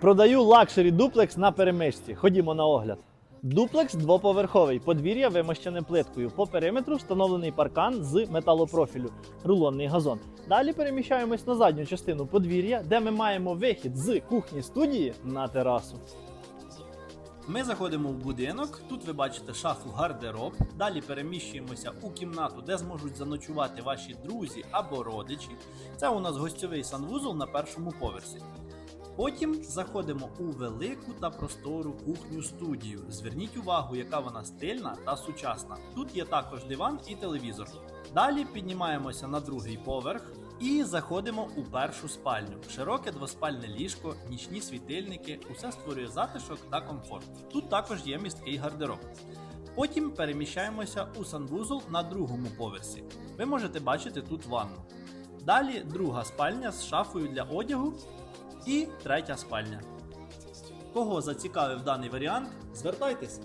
Продаю лакшері дуплекс на перемичці. Ходімо на огляд. Дуплекс двоповерховий, подвір'я вимощене плиткою. По периметру встановлений паркан з металопрофілю, рулонний газон. Далі переміщаємось на задню частину подвір'я, де ми маємо вихід з кухні студії на терасу. Ми заходимо в будинок. Тут ви бачите шафу гардероб. Далі переміщуємося у кімнату, де зможуть заночувати ваші друзі або родичі. Це у нас гостьовий санвузол на першому поверсі. Потім заходимо у велику та простору кухню студію. Зверніть увагу, яка вона стильна та сучасна. Тут є також диван і телевізор. Далі піднімаємося на другий поверх і заходимо у першу спальню. Широке двоспальне ліжко, нічні світильники, усе створює затишок та комфорт. Тут також є місткий гардероб. Потім переміщаємося у санвузол на другому поверсі. Ви можете бачити тут ванну. Далі друга спальня з шафою для одягу і третя спальня. Кого зацікавив даний варіант, звертайтеся.